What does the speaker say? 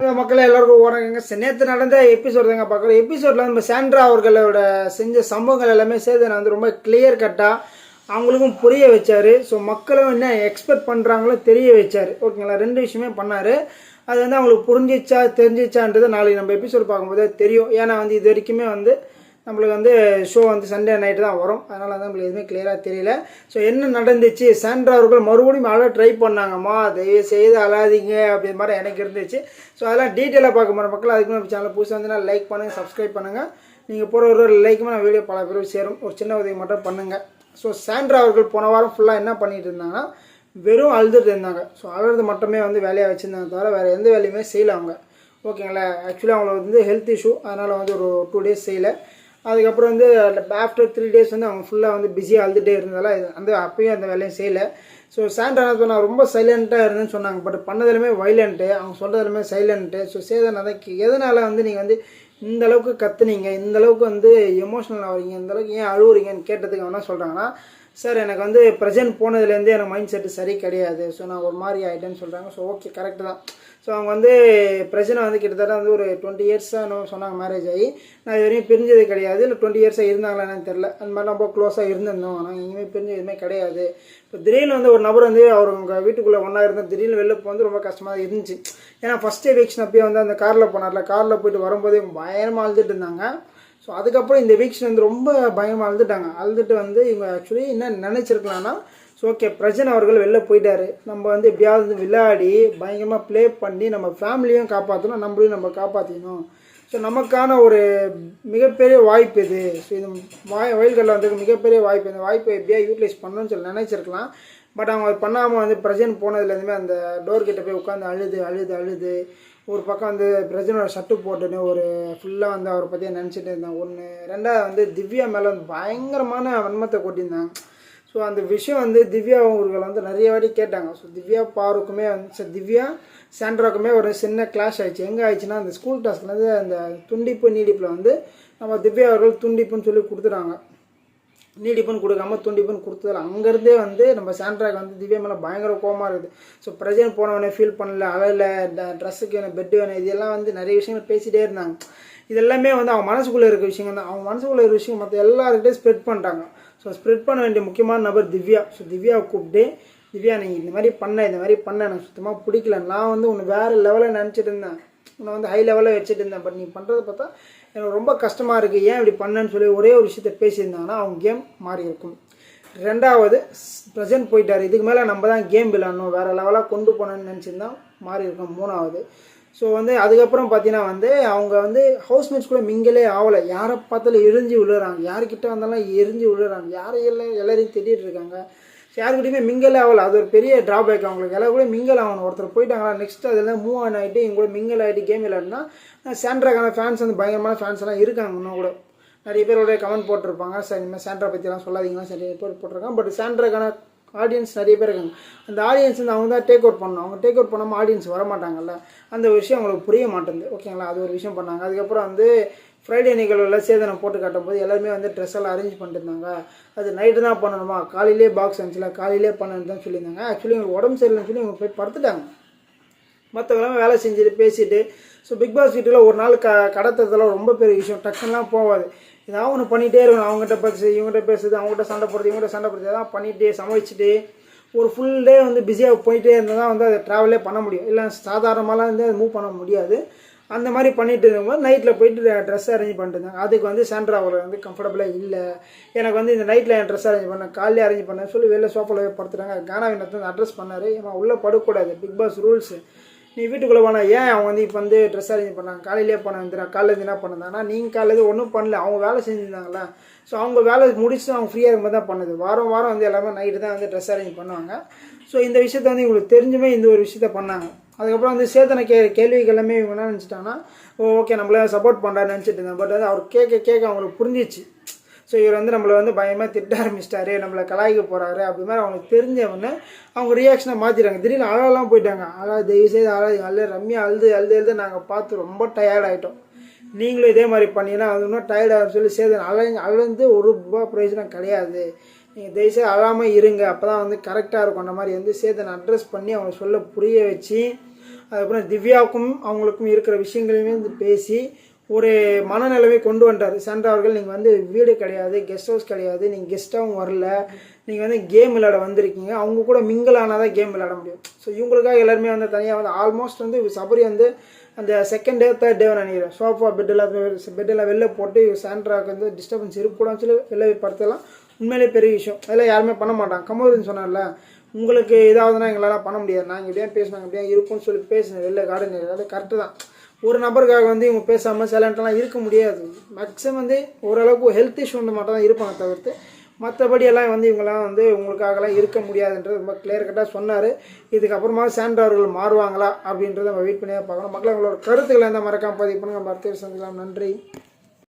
மக்களை எல்லாருக்கும் வணக்கங்க. நேற்று நடந்த எபிசோட் தாங்க பார்க்குறோம். எபிசோடில் நம்ம சாண்ட்ரா அவர்களோட செஞ்ச சம்பவங்கள் எல்லாமே சேதனை வந்து ரொம்ப கிளியர் கட்டாக அவங்களுக்கும் புரிய வச்சார். ஸோ மக்களும் என்ன எக்ஸ்பெக்ட் பண்ணுறாங்களோ தெரிய வச்சார். ஓகேங்களா ரெண்டு விஷயமே பண்ணார். அது வந்து அவங்களுக்கு புரிஞ்சிச்சா தெரிஞ்சிச்சான்றது நாளைக்கு நம்ம எபிசோட் பார்க்கும்போது தெரியும். ஏன்னா வந்து இது வரைக்குமே வந்து நம்மளுக்கு வந்து ஷோ வந்து சண்டே நைட்டு தான் வரும். அதனால் வந்து நம்மளுக்கு எதுவுமே கிளியராக தெரியல. ஸோ என்ன நடந்துச்சு? சாண்ட்ரா அவர்கள் மறுபடியும் அழகாக ட்ரை பண்ணாங்கம்மா. தயவு செய்து அழாதீங்க அப்படின்ற மாதிரி எனக்கு இருந்துச்சு. ஸோ அதெல்லாம் டீட்டெயிலாக பார்க்க போகிற மக்கள் அதுக்கு நம்ம சேனல் புதுசாக வந்து லைக் பண்ணுங்கள் சப்ஸ்கிரைப் பண்ணுங்கள் நீங்கள் போகிற ஒரு லைக்குமே நான் வீடியோ பல பேர் சேரும். ஒரு சின்ன உதவி மட்டும் பண்ணுங்கள் ஸோ சாண்ட்ரா அவர்கள் போன வாரம் ஃபுல்லாக என்ன பண்ணிட்டு இருந்தாங்கன்னா வெறும் அழுதுட்டு இருந்தாங்க. ஸோ அழுறது மட்டுமே வந்து வேலையாக வச்சுருந்தாங்க தவிர வேறு எந்த வேலையுமே செய்யலை அவங்க. ஓகேங்களா ஆக்சுவலி அவங்களுக்கு வந்து ஹெல்த் இஷ்யூ அதனால் வந்து ஒரு டூ டேஸ் செய்யலை. அதுக்கப்புறம் வந்து ஆஃப்டர் த்ரீ டேஸ் வந்து அவங்க ஃபுல்லாக வந்து பிஸியாக அழுதுகிட்டே இருந்ததால இது- அந்த அப்பயும் அந்த வேலையும் செய்யலை. ஸோ சாண்டா என்ன சொன்னால் ரொம்ப சைலண்ட்டாக இருந்துன்னு சொன்னாங்க. பட் பண்ணதுலையுமே வைலண்ட்டு அவங்க சொல்கிறதுலையுமே சைலண்ட்டு ஸோ சேதன் அதை எதனால் வந்து நீங்கள் வந்து இந்த அளவுக்கு கத்துனீங்க? இந்த அளவுக்கு வந்து எமோஷனல் ஆகிறீங்க இந்த அளவுக்கு ஏன் அழுவுறீங்கன்னு கேட்டதுக்கு என்ன சொல்கிறாங்கன்னா சார் எனக்கு வந்து ப்ரெசென்ட் போனதுலேருந்தே எனக்கு மைண்ட் செட்டு சரி கிடையாது. ஸோ நான் ஒரு மாதிரி ஆகிட்டேன்னு சொல்கிறாங்க ஸோ ஓகே கரெக்டு தான். ஸோ அவங்க வந்து பிரச்சனை வந்து கிட்டத்தட்ட வந்து ஒரு டுவெண்ட்டி இயர்ஸாக நம்ம சொன்னாங்க மேரேஜ் ஆகி. நான் இது வரையும் பிரிஞ்சது கிடையாது. இல்லை டுவெண்ட்டி இயர்ஸாக இருந்தாங்களா என்னன்னு தெரில அந்த மாதிரி ரொம்ப க்ளோஸாக இருந்திருந்தோம். நாங்கள் எங்கேயுமே பிரிஞ்சு எதுவுமே கிடையாது. இப்போ திடீர்னு வந்து ஒரு நபர் வந்து அவர் உங்கள் வீட்டுக்குள்ளே ஒன்றா இருந்தால் திடீர்னு வெளில போக வந்து ரொம்ப கஷ்டமாக இருந்துச்சு. ஏன்னா ஃபஸ்ட் எவிக்ஷன் அப்பயே வந்து அந்த காரில் போனார்ல. காரில் போயிட்டு வரும்போதே பயமாக அழுதுட்டு இருந்தாங்க. ஸோ அதுக்கப்புறம் இந்த வீக்ஷன் வந்து ரொம்ப பயங்கரமாக அழுதுட்டாங்க அழுதுட்டு வந்து இவங்க ஆக்சுவலி என்ன நினச்சிருக்கலாம்னா ஸோ ஓகே பிரஜன் அவர்கள் வெளில போயிட்டாரு. நம்ம வந்து எப்படியாவது விளையாடி பயங்கரமாக ப்ளே பண்ணி நம்ம ஃபேமிலியும் காப்பாற்றணும் நம்மளையும் நம்ம காப்பாற்றிக்கணும் ஸோ நமக்கான ஒரு மிகப்பெரிய வாய்ப்பு இது. ஸோ இது வாய் வயல்களில் வந்து மிகப்பெரிய வாய்ப்பு. இந்த வாய்ப்பை எப்படியா யூட்டிலைஸ் பண்ணணும்னு சொல்லி நினச்சிருக்கலாம். பட் அவங்க அது பண்ணாமல் வந்து பிரஜன் போனதுலேருந்துமே அந்த டோர்கிட்ட போய் உட்காந்து அழுது அழுது அழுது. ஒரு பக்கம் வந்து பிரஜனோட ஷர்ட்டு போட்டுன்னு ஒரு ஃபுல்லாக வந்து அவரை பற்றியே நினச்சிட்டு இருந்தாங்க ஒன்று ரெண்டாவது வந்து திவ்யா மேலே வந்து பயங்கரமான வன்மத்தை கொட்டியிருந்தாங்க ஸோ அந்த விஷயம் வந்து திவ்யா அவர்கள் வந்து நிறைய வாட்டி கேட்டாங்க. ஸோ திவ்யா பாருக்குமே வந்து திவ்யா சாண்ட்ராக்குமே ஒரு சின்ன கிளாஷ் ஆயிடுச்சு. எங்கே ஆயிடுச்சுன்னா அந்த ஸ்கூல் டாஸ்க்லேருந்து அந்த துண்டிப்பு நீடிப்பில் வந்து நம்ம திவ்யா அவர்கள் துண்டிப்புன்னு சொல்லி கொடுத்துட்டாங்க. நீடிப்புன்னு கொடுக்காம துண்டிப்புன்னு கொடுத்ததில்ல அங்கேருந்தே வந்து நம்ம சாண்ட்ராக் வந்து திவ்யா மேலே பயங்கர கோமாக இருக்குது. ஸோ பிரஜன் போனவனே ஃபீல் பண்ணல அவையில் ட்ரெஸ்ஸுக்கு வேணும் பெட்டு வேணும் இதெல்லாம் வந்து நிறைய விஷயங்கள் பேசிகிட்டே இருந்தாங்க. இதெல்லாமே வந்து அவங்க மனசுக்குள்ளே இருக்க விஷயங்கள் தான். அவங்க மனசுக்குள்ளே இருக்க விஷயம் மற்ற எல்லாருக்கிட்டையும் ஸ்ப்ரெட் பண்ணிட்டாங்க ஸோ ஸ்ப்ரெட் பண்ண வேண்டிய முக்கியமான நபர் திவ்யா. ஸோ திவ்யாவை கூப்பிட்டு திவ்யா நீங்கள் இந்த மாதிரி பண்ண இந்த மாதிரி பண்ண எனக்கு சுத்தமாக பிடிக்கல. நான் வந்து உன்னை வேறு லெவலில் நினச்சிட்டு இருந்தேன். நான் வந்து ஹை லெவலில் வச்சுட்டு இருந்தேன் பட் நீ பண்ணுறத பார்த்தா எனக்கு ரொம்ப கஷ்டமாக இருக்குது ஏன் இப்படி பண்ணேன்னு சொல்லி ஒரே ஒரு விஷயத்த பேசியிருந்தாங்கன்னா அவங்க கேம் மாறி இருக்கும். ரெண்டாவது ப்ரெசென்ட் போயிட்டார். இதுக்கு மேலே நம்ம தான் கேம் விளாடணும் வேறு லெவலாக கொண்டு போனேன்னு நினச்சிருந்தா மாறி இருக்கும். மூணாவது ஸோ வந்து அதுக்கப்புறம் பார்த்தீங்கன்னா வந்து அவங்க வந்து ஹவுஸ்மேட்ஸ் கூட மிங்கலே ஆகலை. யாரை பார்த்தாலும் எரிஞ்சு விழுறாங்க யார்கிட்ட வந்தாலும் எரிஞ்சு விழுறாங்க யாரையெல்லாம் எல்லாரையும் திட்டிகிட்டு இருக்காங்க? யாருக்கிட்டையுமே மிங்கல் ஆகலை. அது ஒரு பெரிய ட்ராபேக் அவங்களுக்கு எல்லாம் கூட மிங்கல் ஆகணும். ஒருத்தர் போயிட்டாங்களா நெக்ஸ்ட் அதில் மூவ் ஆன் ஆகிட்டு இவங்க கூட மிங்கல் ஆகிட்டு கேம் விளையாடுனா சாண்ட்ராக்கான ஃபேன்ஸ் வந்து பயங்கரமான ஃபேன்ஸ் எல்லாம் இருக்காங்க இன்னும் கூட. நிறைய பேரோட கமெண்ட் போட்டிருப்பாங்க. சார் இனிமேல் சாண்ட்ரா பற்றிலாம் சொல்லாதீங்களா? சரி பேர் போட்டிருக்காங்க. பட் சாண்ட்ராக்கான ஆடியன்ஸ் நிறைய பேர் இருக்காங்க. அந்த ஆடியன்ஸ் வந்து அவங்க தான் டேக் அவுட் பண்ணணும். அவங்க டேக் அவுட் பண்ணாமல் ஆடியன்ஸ் வர மாட்டாங்கல்ல அந்த விஷயம் அவங்களுக்கு புரிய மாட்டேங்குது. ஓகேங்களா அது ஒரு விஷயம் பண்ணாங்க. அதுக்கப்புறம் வந்து ஃப்ரைடே நிகழ்வில் சேதனம் போட்டு காட்டும்போது எல்லாருமே வந்து ட்ரெஸ் எல்லாம் அரேஞ்ச் பண்ணிருந்தாங்க அது நைட்டு தான் பண்ணணுமா? காலையிலே பாக்ஸ் வந்துச்சுல காலையிலே பண்ணணும் தான் சொல்லியிருந்தாங்க. ஆக்சுவலி உங்களுக்கு உடம்பு சரியில்லைன்னு சொல்லி இவங்க போய் படுத்துட்டாங்க. மற்றவங்களாம் வேலை செஞ்சுட்டு பேசிட்டு ஸோ பிக் பாஸ் வீட்டில் ஒரு நாள் க கடத்துறதுலாம் ரொம்ப பெரிய விஷயம். டக்குன்னுலாம் போகாது ஏதாவது ஒன்று பண்ணிகிட்டே இருக்கணும். அவங்ககிட்ட பேசு இவங்ககிட்ட பேசுது அவங்ககிட்ட சண்டை போடுறது இவங்ககிட்ட சண்டை போடுறது எதாவது பண்ணிகிட்டே சமைச்சிட்டு ஒரு ஃபுல் டே வந்து பிஸியாக போயிட்டே இருந்தால் தான் வந்து அதை ட்ராவலே பண்ண முடியும். இல்லை சாதாரணமாலாம் வந்து மூவ் பண்ண முடியாது. அந்த மாதிரி பண்ணிட்டு இருக்கும்போது நைட்டில் போயிட்டு ட்ரெஸ் அரேஞ்ச் பண்ணிட்டு இருந்தாங்க அதுக்கு வந்து சாண்ட்ரா அவர் வந்து கம்ஃபர்டபுளாக இல்லை. எனக்கு வந்து இந்த நைட்டில் என் ட்ரெஸ் அரேஞ்ச் பண்ணேன். காலையிலே அரேஞ்ச் பண்ணேன் சொல்லி வெளில சோஃபாவில் படுத்துட்டாங்க. கானா வந்து அட்ரஸ் பண்ணார். ஏமா உள்ளே படக்கூடாது பிக் பாஸ் ரூல்ஸு நீ வீட்டுக்குள்ளே போனா ஏன் அவங்க வந்து இப்போ வந்து ட்ரெஸ் அரேஞ்ச் பண்ணாங்க? காலையிலே போன வந்துடா காலையில் என்ன பண்ணாங்கன்னா நீங்கள் காலையில் ஒன்றும் பண்ணல. அவங்க வேலை செஞ்சுருந்தாங்களா? ஸோ அவங்க வேலை முடிச்சு அவங்க ஃப்ரீயாக இருக்கும்போது தான் பண்ணுது. வாரம் வாரம் வந்து எல்லாமே நைட்டு தான் வந்து ட்ரெஸ் அரேஞ்ச் பண்ணுவாங்க. ஸோ இந்த விஷயத்த வந்து இவங்களுக்கு தெரிஞ்சுமே இந்த ஒரு விஷயத்த பண்ணாங்க. அதுக்கப்புறம் வந்து சேத்தனை கே கேள்விக்கு எல்லாமே இவங்க என்ன நினச்சிட்டாங்கன்னா ஓகே நம்மள சப்போர்ட் பண்ணுறான்னு நினச்சிட்டு இருந்தேன் பட் வந்து அவர் கேட்க கேட்க அவங்களுக்கு புரிஞ்சிச்சு. ஸோ இவர் வந்து நம்மளை வந்து பயமாக திட்ட ஆரம்பிச்சிட்டாரு. நம்மளை கலாய்க்க போகிறாரு அப்படி மாதிரி அவங்களுக்கு தெரிஞ்சவொடனே அவங்க ரியாக்ஷனை மாற்றிட்டாங்க திடீர்னு அழலாம் போயிட்டாங்க. அழா தயவு செய்து அழாது அழுது ரம்யா அழுது அழுது அழுது நாங்கள் பார்த்து ரொம்ப டயர்ட் ஆகிட்டோம் நீங்களும் இதே மாதிரி பண்ணீங்கன்னா அது இன்னும் டயர்டாக சொல்லி சேதன் அழ அழுந்து ஒரு ரூபா பிரயோஜனம் கிடையாது. நீங்கள் தயவுசெய்து அழாமல் இருங்க. அப்போ தான் வந்து கரெக்டாக இருக்கும். அந்த மாதிரி வந்து சேதனை அட்ரஸ் பண்ணி அவங்க சொல்ல புரிய வச்சு அதுக்கப்புறம் திவ்யாவுக்கும் அவங்களுக்கும் இருக்கிற விஷயங்களையுமே வந்து பேசி ஒரு மனநிலைமை கொண்டு வந்தார் சாண்ட்ரா அவர்கள் நீங்கள் வந்து வீடு கிடையாது கெஸ்ட் ஹவுஸ் கிடையாது நீங்கள் கெஸ்ட்டாகவும் வரல நீங்கள் வந்து கேம் விளையாட வந்திருக்கீங்க. அவங்க கூட மிங்கிள் ஆனால் தான் கேம் விளையாட முடியும். ஸோ இவங்களுக்காக எல்லாருமே வந்து தனியாக வந்து ஆல்மோஸ்ட் வந்து சபரி வந்து அந்த செகண்ட் டே தேர்ட் டே நினைக்கிறேன். சோஃபா பெட்டெல்லாம் பெட்டெல்லாம் வெளில போட்டு சாண்ட்ராவுக்கு வந்து டிஸ்டர்பன்ஸ் இருக்கக்கூடாதுன்னு சொல்லி வெளில படுத்தலாம். உண்மையிலே பெரிய விஷயம். அதெல்லாம் யாருமே பண்ண மாட்டாங்க. கமோதுன்னு சொன்னார்ல உங்களுக்கு ஏதாவதுனா எங்களால் பண்ண முடியாது. நாங்கள் இப்படியே பேசினாங்க இப்படியே இருக்கும்னு சொல்லி பேசினேன் வெளில கார்டன் அது கரெக்டு தான். ஒரு நபருக்காக வந்து இவங்க பேசாமல் சைலண்ட்லாம் இருக்க முடியாது. மேக்ஸிமம் வந்து ஓரளவுக்கு ஹெல்த் இஷ்யூ வந்து மட்டும் தான் இருப்பாங்க தவிர்த்து மற்றபடி எல்லாம் வந்து இவங்கெல்லாம் வந்து உங்களுக்காகலாம் இருக்க முடியாதுன்றது ரொம்ப கிளியர் கட்டாக சொன்னார். இதுக்கப்புறமா சாண்ட்ரா அவர்கள் மாறுவாங்களா அப்படின்றத நம்ம வெயிட் பண்ணியே பார்க்கணும். மக்கள் உங்களோட கருத்துக்களை எந்த மறக்காம பதிவு பண்ணுங்க. நம்ம சந்திக்கலாம் நன்றி.